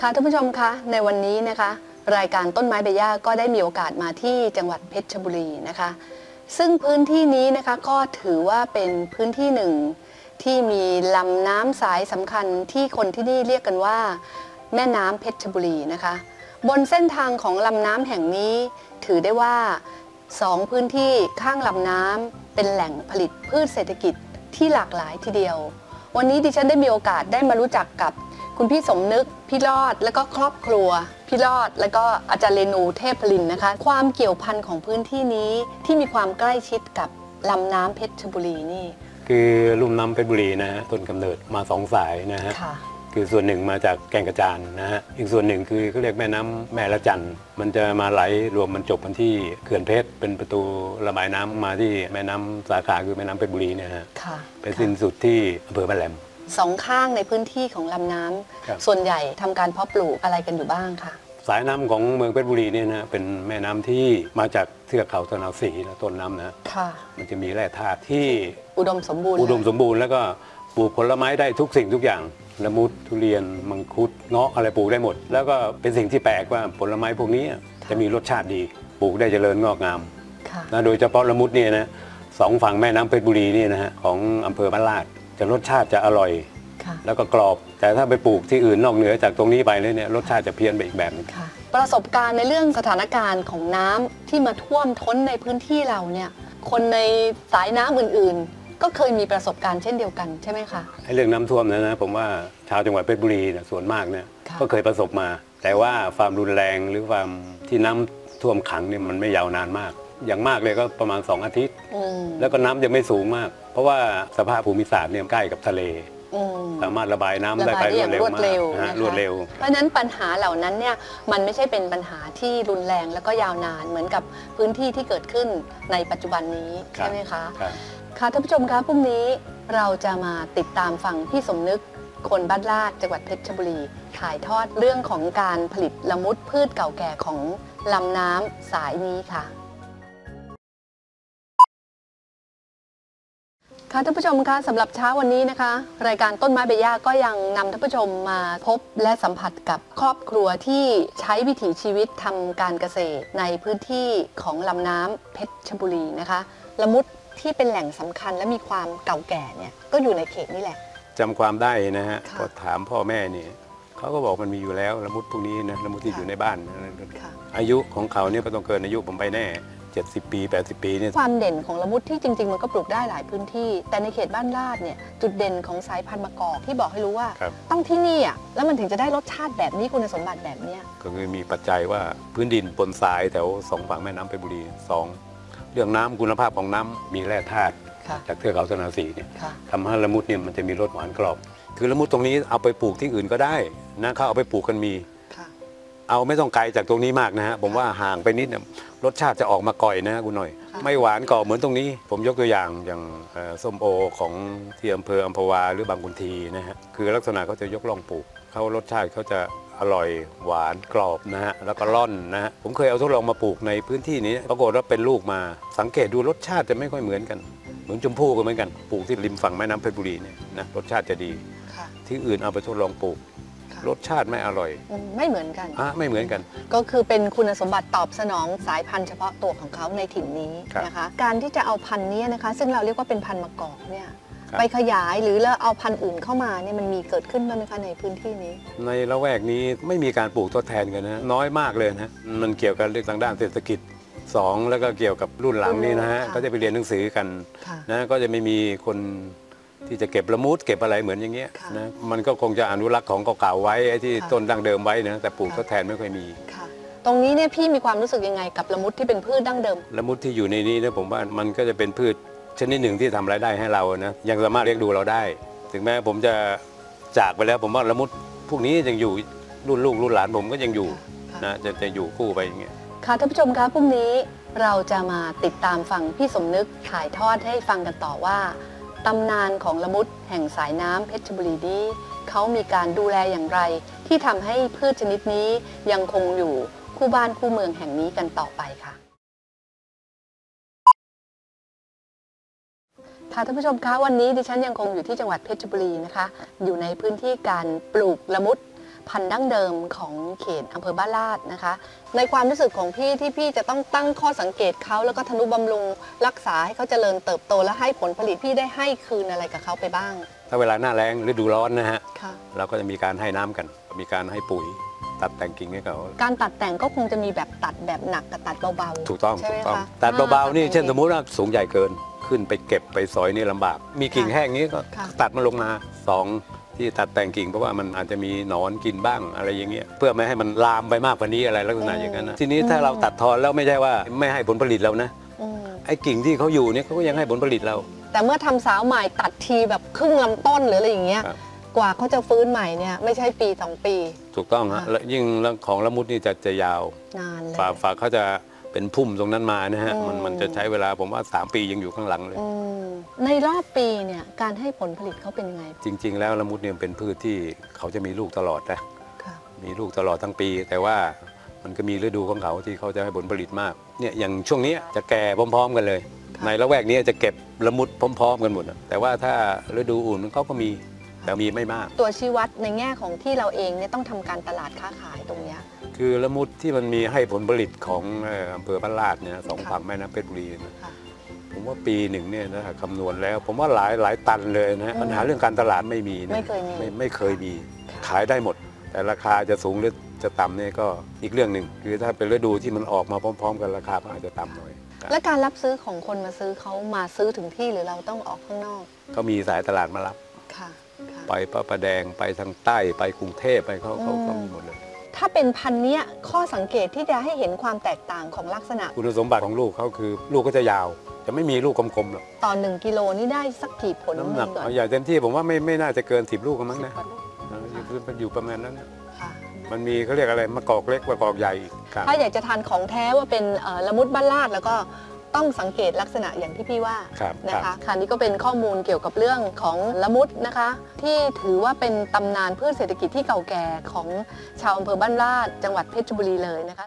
ค่ะท่านผู้ชมคะในวันนี้นะคะ รายการต้นไม้ใบหญ้าก็ได้มีโอกาสมาที่จังหวัดเพชรบุรีนะคะ ซึ่งพื้นที่นี้นะคะก็ถือว่าเป็นพื้นที่หนึ่งที่มีลำน้ำสายสำคัญที่คนที่นี่เรียกกันว่า แม่น้ำเพชรบุรีนะคะ บนเส้นทางของลำน้ำแห่งนี้ถือได้ว่าสองพื้นที่ข้างลำน้ำเป็นแหล่งผลิตพืชเศรษฐกิจที่หลากหลายทีเดียว วันนี้ดิฉันได้มีโอกาสได้มารู้จักกับ คุณพี่สมนึกพี่รอดและก็ครอบครัว พี่รอดและก็อาจารย์เรนูเทพลินนะคะ ความเกี่ยวพันของพื้นที่นี้ที่มีความใกล้ชิดกับลำน้ำเพชรบุรีนี่ คือลุ่มน้ำเพชรบุรีนะฮะต้นกำเนิดมาสองสายนะฮะค่ะ คือส่วนหนึ่งมาจากแก่งกระจานนะฮะอีกส่วนหนึ่งคือเขาเรียกแม่น้ำแม่ละจันมันจะมาไหลรวมมันจบกันที่เขื่อนเพชรเป็นประตูระบายน้ำมาที่แม่น้ำสาขาคือแม่น้ำเพชรบุรีเนี่ยฮะค่ะ ไปสิ้นสุดที่อำเภอบ้านแหลม สองข้างในพื้นที่ของลำน้ำครับส่วนใหญ่ทำการเพาะปลูกอะไรกันอยู่บ้างค่ะสายน้ำของเมืองเพชรบุรีเนี่ยนะเป็นแม่น้ำที่มาจากเทือกเขาตะนาวศรีนะต้นน้ำนะค่ะ มันจะมีแร่ธาตุที่อุดมสมบูรณ์อุดมสมบูรณ์แล้วก็ปลูกผลไม้ได้ทุกสิ่งทุกอย่างละมุดทุเรียนมังคุดเงาะอะไรปลูกได้หมด แล้วก็เป็นสิ่งที่แปลกว่าผลไม้พวกนี้จะมีรสชาติดีปลูกได้เจริญงอกงาม ค่ะ นะโดยเฉพาะละมุดเนี่ยนะสองฝั่งแม่น้ำเพชรบุรีนี่นะฮะของอำเภอบ้านลาด จะรสชาติจะอร่อย ค่ะแล้วก็กรอบ แต่ถ้าไปปลูกที่อื่นนอกเหนือจากตรงนี้ไปเลยเนี่ยรสชาติจะเพี้ยนไปอีกแบบหนึง ค่ะ ประสบการณ์ในเรื่องสถานการณ์ของน้ำที่มาท่วมท้นในพื้นที่เราเนี่ย คนในสายน้ำอื่นๆ ก็เคยมีประสบการณ์เช่นเดียวกันใช่ไหมคะ ไอ้เรื่องน้ำท่วมนะนะผมว่าชาวจังหวัดเพชรบุรีเนี่ยส่วนมากเนี่ยค่ะ ก็เคยประสบมา แต่ว่าความรุนแรงหรือความที่น้ำท่วมขังเนี่ยมันไม่ยาวนานมากอย่างมากเลยก็ประมาณ 2 อาทิตย์ อืมแล้วก็น้ำจะไม่สูงมาก เพราะว่าสภาพภูมิศาสตร์เนี่ยใกล้กับทะเล อืม สามารถระบายน้ำระได้บายไปได้รอวย่าดงเร็วรวดมากเร็วนะฮะนะคะรวดเร็ว เพราะฉะนั้นปัญหาเหล่านั้นเนี่ยมันไม่ใช่เป็นปัญหาที่รุนแรงแล้วก็ยาวนานเหมือนกับพื้นที่ที่เกิดขึ้นในปัจจุบันนี้ครับ ใช่ไหมคะ ครับ ค่ะท่านผู้ชมคะพรุ่งนี้เราจะมาติดตามฟังพี่สมนึก คนบ้านลาดจังหวัดเพชรบุรี ถ่ายทอดเรื่องของการผลิตละมุดพืชเก่าแก่ของลำน้ำสายนี้ค่ะ ค่ะท่านผู้ชมคะสำหรับเช้าวันนี้นะคะ รายการต้นไม้ใบหญ้าก็ยังนำท่านผู้ชมมาพบและสัมผัสกับครอบครัวที่ใช้วิถีชีวิตทำการเกษตร ในพื้นที่ของลำน้ำเพชรบุรีนะคะ ละมุดที่เป็นแหล่งสำคัญและมีความเก่าแก่เนี่ยก็อยู่ในเขตนี่แหละ จำความได้นะฮะค่ะพอถามพ่อแม่นี่เขาก็บอกมันมีอยู่แล้วละมุดพวกนี้นะละมุดที่ค่ะอยู่ในบ้านนะค่ะ อายุของเขาเนี่ยก็ต้องเกินอายุผมไปแน่ 70 ปี 80 ปีเนี่ยความเด่นของละมุดที่จริง ๆ มันก็ปลูกได้หลายพื้นที่ แต่ในเขตบ้านลาดเนี่ยจุดเด่นของสายพันธุ์มะกอกที่บอกให้รู้ว่า ครับ ต้องที่นี่อะแล้วมันถึงจะได้รสชาติแบบนี้คุณสมบัติแบบเนี้ยก็คือมีปัจจัยว่าพื้นดินปนทรายแถวสองฝั่งแม่น้ำเพชรบุรีสองเรื่องน้ำคุณภาพของน้ำมีแร่ธาตุค่ะจากเทือกเขาตะนาวศรีเนี่ยค่ะ ทำให้ละมุดเนี่ยมันจะมีรสหวานกรอบ คือละมุดตรงนี้เอาไปปลูกที่อื่นก็ได้นะเขาเอาไปปลูกกันมีค่ะ เอาไม่ต้องไกลจากตรงนี้มากนะฮะผมว่าห่างไปนิดเนี่ยรสชาติจะออกมาก่อยนะคุณหน่อยค่ะไม่หวานกรอบเหมือนตรงนี้ ผมยกตัวอย่างอย่างเอ่อส้มโอของที่อำเภออัมพวาหรือบางกุนทีนะฮะคือลักษณะเขาจะยกล่องปลูกเขารสชาติเขาจะอร่อยหวานกรอบนะฮะแล้วก็ร่อนนะฮะผมเคยเอาทดลองมาปลูกในพื้นที่นี้ปรากฏว่าเป็นลูกมา สังเกตดูรสชาติจะไม่ค่อยเหมือนกัน เหมือนชมพู่ก็เหมือนกันปลูกที่ริมฝั่งแม่น้ำเพชรบุรีเนี่ยนะรสชาติจะดี ค่ะ ที่อื่นเอาไปทดลองปลูกค่ะ รสชาติไม่อร่อยอืมไม่เหมือนกันอะไม่เหมือนกัน ก็คือเป็นคุณสมบัติตอบสนองสายพันธุ์เฉพาะตัวของเขาในถิ่นนี้ครับนะคะ การที่จะเอาพันธุ์นี้นะคะ ซึ่งเราเรียกว่าเป็นพันธุ์มะกอกเนี่ยครับไปขยายหรือแล้วเอาพันธุ์อื่นเข้ามาเนี่ยมันมีเกิดขึ้นบ้างไหมคะในพื้นที่นี้ ในละแวกนี้ไม่มีการปลูกทดแทนกันนะน้อยมากเลยนะมันเกี่ยวกับเรื่องทางด้านเศรษฐกิจสองแล้วก็เกี่ยวกับรุ่นหลังนี่นะฮะค่ะก็จะไปเรียนหนังสือกันค่ะนะก็จะไม่มีคน ที่จะเก็บละมุดเก็บอะไรเหมือนอย่างเงี้ยค่ะนะมันก็คงจะอนุรักษ์ของเก่าๆไว้ไอ้ที่ค่ะ ต้นดั้งเดิมไว้นะแต่ปลูกค่ะทดแทนไม่ค่อยมี ค่ะ ตรงนี้เนี่ยพี่มีความรู้สึกยังไงกับละมุดที่เป็นพืชดั้งเดิม ละมุดที่อยู่ในนี้นะผมว่ามันก็จะเป็นพืชชนิดหนึ่งที่ทำรายได้ให้เรานะยังสามารถเลี้ยงดูเราได้ ถึงแม้ผมจะจากไปแล้วผมว่าละมุดพวกนี้ยังอยู่รุ่นลูกรุ่นหลานผมก็ยังอยู่ค่ะ นะจะจะอยู่คู่ไปอย่างเงี้ย ค่ะท่านผู้ชมคะพรุ่งนี้เราจะมาติดตามฟังพี่สมนึกถ่ายทอดให้ฟังกันต่อว่า ตำนานของละมุดแห่งสายน้ำเพชรบุรีนี้เขามีการดูแลอย่างไร ที่ทำให้พืชชนิดนี้ยังคงอยู่คู่บ้านคู่เมืองแห่งนี้กันต่อไปค่ะ ค่ะท่านผู้ชมคะวันนี้ดิฉันยังคงอยู่ที่จังหวัดเพชรบุรีนะคะ อยู่ในพื้นที่การปลูกละมุด พันธุ์ดั้งเดิมของเขตอำเภอบ้านลาดนะคะ ในความรู้สึกของพี่ที่พี่จะต้องตั้งข้อสังเกตเขาแล้วก็ทนุบำรุงรักษาให้เขาเจริญเติบโตและให้ผลผลิตพี่ได้ให้คืนอะไรกับเขาไปบ้าง ถ้าเวลาหน้าแล้งฤดูร้อนนะฮะค่ะ เราก็จะมีการให้น้ำกัน มีการให้ปุ๋ยตัดแต่งกิ่งให้เขาการตัดแต่งก็คงจะมีแบบตัดแบบหนักกับตัดเบาๆถูกต้องใช่ถูไหมกต้อง คะตัดเบาๆนี่อ่ เช่นสมมุติว่าสูงใหญ่เกินขึ้นไปเก็บไปสอยนี่ลำบาก มีกิ่งค่ะแห้งนี้ก็ค่ะ ตัดมาลงมาสอง ที่ตัดแต่งกิ่งเพราะว่ามันอาจจะมีหนอนกินบ้างอะไรอย่างเงี้ยเพื่อไม่ให้มันลามไปมากกว่านี้อะไรลักษณะอย่างนั้นนะทีนี้ถ้าเราตัดทอนแล้วไม่ใช่ว่าไม่ให้ผลผลิตเรานะอืมไอ้กิ่งที่เขาอยู่เนี่ยเขาก็ยังให้ผลผลิตเรา แต่เมื่อทำสาวใหม่ตัดทีแบบครึ่งลำต้นหรืออะไรอย่างเงี้ยครับกว่าเขาจะฟื้นใหม่เนี่ยไม่ใช่ปีสองปี ถูกต้องฮะค่ะแล้วยิ่งเรื่องของละมุดนี่จะจะยาวนานเลยฝาฝาเขาจะเป็นพุ่มตรงนั้นมานะฮะอืมมันมันจะใช้เวลาผมว่า 3 ปียังอยู่ข้างหลังเลยอืม ในรอบปีเนี่ยการให้ผลผลิตเขาเป็นยังไง จริง ๆ แล้วละมุดเนี่ยเป็นพืชที่เขาจะมีลูกตลอดนะค่ะมีลูกตลอดทั้งปี แต่ว่ามันก็มีฤดูของเขาที่เขาจะให้ผลผลิตมากเนี่ยอย่างช่วงนี้จะแก่พร้อม ๆ กันเลยค่ะในละแวกนี้จะเก็บละมุดพร้อม ๆ กันหมดอะแต่ว่าถ้าฤดูอุ่นเขาก็มีแต่มีไม่มาก ตัวชี้วัดในแง่ของที่เราเองเนี่ยต้องทำการตลาดค้าขายตรงเนี้ยคือละมุดที่มันมีให้ผลผลิตของเอ่ออำเภอบ้านลาดเนี่ยสองค่ะฝั่งแม่น้ำเพชรบุรีนะค่ะผม ว่าปีหนึ่งเนี่ยนะคำนวณแล้ว ผมว่าหลายหลายตันเลยนะอืมปัญหาเรื่องการตลาดไม่มีนะไม่เคยมีไม่ไม่เคยมีค่ะขายได้หมด แต่ราคาจะสูงหรือจะต่ำเนี่ยก็อีกเรื่องหนึ่งคือถ้าเป็นฤดูที่มันออกมาพร้อม ๆ กันราคาก็อาจจะต่ำหน่อยครับและการรับซื้อของคนมาซื้อเขามาซื้อถึงที่หรือเราต้องออกข้างนอกเขามีสายตลาดมารับค่ะค่ะไปพระประแดงไปทางใต้ไปกรุงเทพไปเขาเขาอืมเขามีหมดเลย ถ้าเป็นพันธุ์เนี้ยข้อสังเกตที่จะให้เห็นความแตกต่างของลักษณะ คุณสมบัติของลูกเขาคือ ลูกก็จะยาว จะไม่มีลูกกลมๆหรอกต่อหนึ่งกิโลนี่ได้สักกี่ผลน้ำหนักก่อนเอาอย่างเต็มที่ผมว่าไม่ไม่น่าจะเกินสิบลูกกันมั้งนะสิบกว่าลูกเอออยู่มันอยู่ประมาณนั้นนะค่ะมันมีเขาเรียกอะไรมะกอกเล็กมะกอกใหญ่อีกครับถ้าอยากจะทานของแท้ว่าเป็นเอ่อละมุดบ้านลาดแล้วก็ต้องสังเกตลักษณะอย่างที่พี่ว่าครับนะครัคะบค่ะนี่ก็เป็นข้อมูลเกี่ยวกับเรื่องของละมุดนะคะ ที่ถือว่าเป็นตำนานพืชเศรษฐกิจที่เก่าแก่ของชาวอำเภอบ้านลาดจังหวัดเพชรบุรีเลยนะคะ